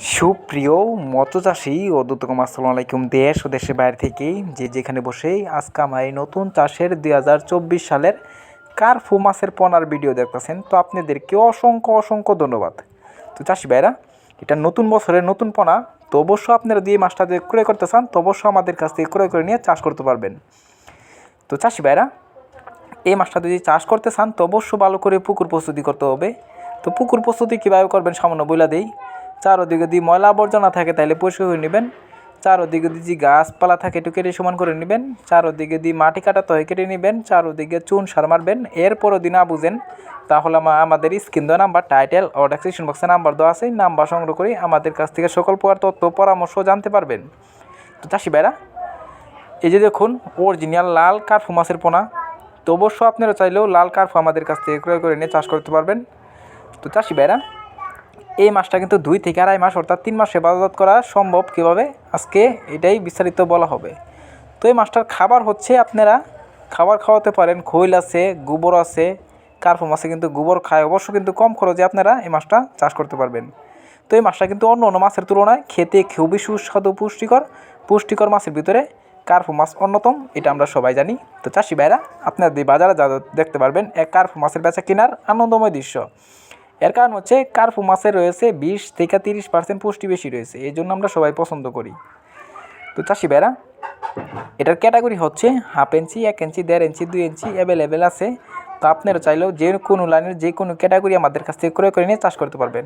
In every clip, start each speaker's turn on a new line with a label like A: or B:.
A: সুপ্রিয় মৎস্যচাষী ও দুতকম আসসালামু আলাইকুম। দেশ ও দেশের বাইরে থেকে যে যেখানে বসেই আজকে আমার এই নতুন চাষের দুই হাজার চব্বিশ সালের কার্ফু মাছের পনার ভিডিও দেখতেছেন। তো আপনাদেরকে অসংখ্য অসংখ্য ধন্যবাদ। তো চাষি ভাইরা, এটা নতুন বছরের নতুন পোনা, তো অবশ্য আপনারা দিয়ে মাছটা ক্রয় করতে চান, তো অবশ্যই আমাদের কাছ থেকে ক্রয় করে নিয়ে চাষ করতে পারবেন। তো চাষি ভাইরা, এই মাছটা যদি চাষ করতে চান, তো অবশ্য ভালো করে পুকুর প্রস্তুতি করতে হবে। তো পুকুর প্রস্তুতি কীভাবে করবেন, সামান্য বইলা দেই। চারোদিকে যদি ময়লা আবর্জনা থাকে তাহলে পরিষ্কার করে নেবেন। চারোদিকে যদি গাছপালা থাকে একটু কেটে সমান করে নেবেন। চারোদিকে যদি মাটি কাটাতে হয় কেটে নেবেন, চারোদিকে চুন সার মারবেন। এরপরও যদি না বুঝেন, তাহলে আমা- আমাদের স্ক্রিন দেওয়া নাম্বার টাইটেল ও ডেসক্রিপশন বক্সে নাম্বার দেওয়া আছে। নাম্বার সংগ্রহ করে আমাদের কাছ থেকে সকল প্রকার তথ্য, পরামর্শ জানতে পারবেন। তো চাষি ভাইরা, এই যে দেখুন অরিজিনাল লাল কার্ফু মাছের পোনা। তো অবশ্য আপনারা চাইলেও লাল কার্ফু আমাদের কাছ থেকে ক্রয় করে নিয়ে চাষ করতে পারবেন। তো চাষি ভাইরা এই মাছটা কিন্তু দুই থেকে আড়াই মাস, অর্থাৎ তিন মাসে বাজারজাত করা সম্ভব কীভাবে? আজকে এটাই বিস্তারিত বলা হবে। তো এই মাছটার খাবার হচ্ছে আপনারা খাবার খাওয়াতে পারেন, খৈল আছে, গোবর আছে কার্ফু মাছে কিন্তু গোবর খায়। অবশ্য কিন্তু কম খরচে আপনারা এই মাছটা চাষ করতে পারবেন। তো এই মাছটা কিন্তু অন্য অন্য মাছের তুলনায় খেতে খুবই সুস্বাদু, পুষ্টিকর। পুষ্টিকর মাছের ভিতরে কার্ফু মাছ অন্যতম, এটা আমরা সবাই জানি। তো চাষি ভাইরা, আপনাদের বাজারে যা দেখতে পারবেন, এক কার্ফু মাছের বেচা কেনার আনন্দময় দৃশ্য। এর কারণ হচ্ছে কার্পু মাছে রয়েছে বিশ থেকে তিরিশ পার্সেন্ট পুষ্টি বেশি রয়েছে, এই জন্য আমরা সবাই পছন্দ করি। তো চাষি ভাইরা, এটার ক্যাটাগরি হচ্ছে হাফ ইঞ্চি এক ইঞ্চি দেড় ইঞ্চি দুই ইঞ্চি অ্যাভেলেবেল আছে। তো আপনারা চাইলেও যে কোনো লাইনের যে কোনো ক্যাটাগরি আমাদের কাছ থেকে ক্রয় করে নিয়ে চাষ করতে পারবেন।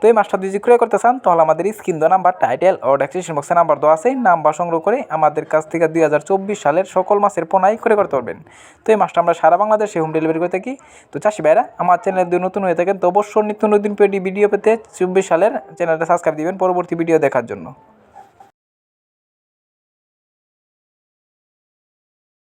A: তো এই মাছটা যদি ক্রয় করতে চান, তাহলে আমাদের স্ক্রিন দেওয়া নাম্বার টাইটেল ও ডেসক্রিপশন বক্সে নাম্বার দেওয়া আছে। নাম্বার সংগ্রহ করে আমাদের কাছ থেকে দুই হাজার চব্বিশ সালের সকল মাছের পোনাই ক্রয় করতে পারবেন। তো এই মাছটা আমরা সারা বাংলাদেশে হোম ডেলিভারি করে থাকি। তো চাষি ভাইরা, আমার চ্যানেল যদি নতুন হয়ে থাকেন, তো অবশ্যই নিত্য নতুন পেটি ভিডিও পেতে চব্বিশ সালের চ্যানেলটা সাবস্ক্রাইব দিবেন পরবর্তী ভিডিও দেখার জন্য।